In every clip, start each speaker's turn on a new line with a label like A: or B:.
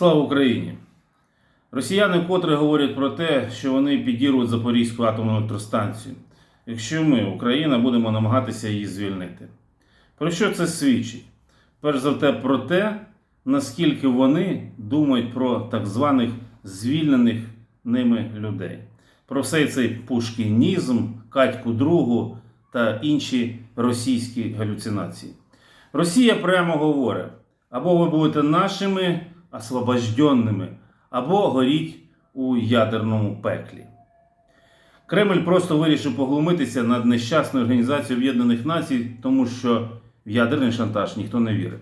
A: Слава Україні! Росіяни вкотре говорять про те, що вони підірвуть Запорізьку атомну електростанцію, якщо ми, Україна, будемо намагатися її звільнити. Про що це свідчить? Перш за все, про те, наскільки вони думають про так званих звільнених ними людей, про всей цей пушкінізм, Катьку Другу та інші російські галюцинації. Росія прямо говорить: або ви будете нашими освобожденними, або горіть у ядерному пеклі. Кремль просто вирішив поглумитися над нещасною організацією Об'єднаних Націй, тому що в ядерний шантаж ніхто не вірить.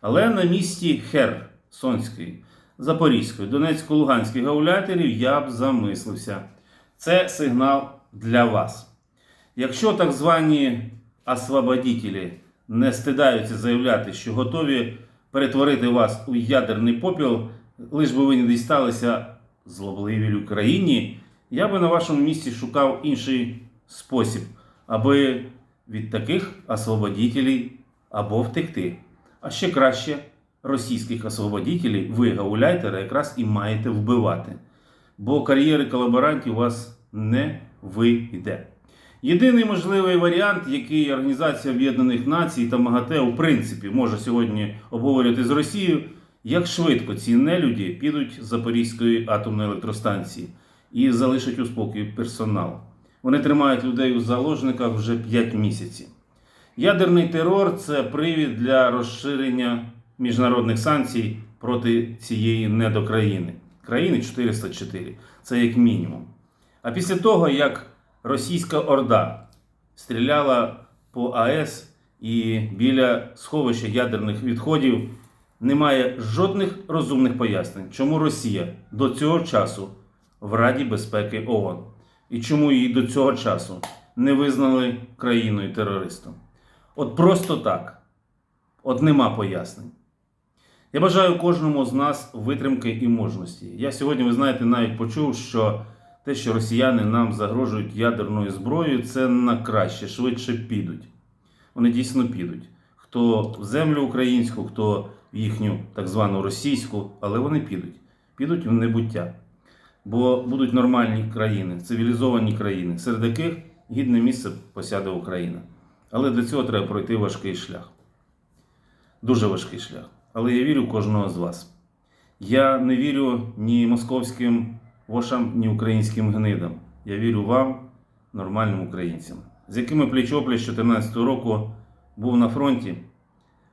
A: Але на місці Хер Сонської, Запорізької, Донецько-Луганських гауляйтерів я б замислився. Це сигнал для вас. Якщо так звані освободітелі не стидаються заявляти, що готові перетворити вас у ядерний попіл, лиш би ви не дісталися злобливій Україні, я би на вашому місці шукав інший спосіб, аби від таких освободітелів або втекти. А ще краще, російських освободітелів ви, гауляйтери, якраз і маєте вбивати. Бо кар'єри колаборантів у вас не вийде. Єдиний можливий варіант, який Організація Об'єднаних Націй та МАГАТЕ в принципі може сьогодні обговорювати з Росією, як швидко ці нелюді підуть з Запорізької атомної електростанції і залишать у спокій персонал. Вони тримають людей у заложниках вже 5 місяців. Ядерний терор це привід для розширення міжнародних санкцій проти цієї недокраїни. Країни 404. Це як мінімум. А після того, як російська орда стріляла по АЕС і біля сховища ядерних відходів, немає жодних розумних пояснень, чому Росія до цього часу в Раді безпеки ООН і чому її до цього часу не визнали країною терористом. От просто так. От нема пояснень. Я бажаю кожному з нас витримки і мужності. Я сьогодні, ви знаєте, навіть почув, що те, що росіяни нам загрожують ядерною зброєю, це на краще, швидше підуть. Вони дійсно підуть. Хто в землю українську, хто в їхню так звану російську, але вони підуть. Підуть в небуття. Бо будуть нормальні країни, цивілізовані країни, серед яких гідне місце посяде Україна. Але для цього треба пройти важкий шлях. Дуже важкий шлях. Але я вірю кожного з вас. Я не вірю ні московським вошам, ні українським гнидам. Я вірю вам, нормальним українцям, з якими пліч-опліч 2014 року був на фронті,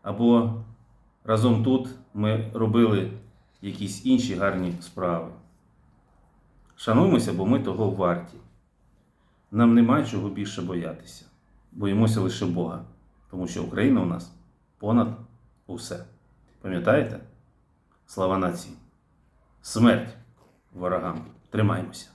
A: або разом тут ми робили якісь інші гарні справи. Шануймося, бо ми того варті. Нам немає чого більше боятися. Боїмося лише Бога, тому що Україна у нас понад усе. Пам'ятаєте? Слава нації! Смерть ворогам! Тримаймося!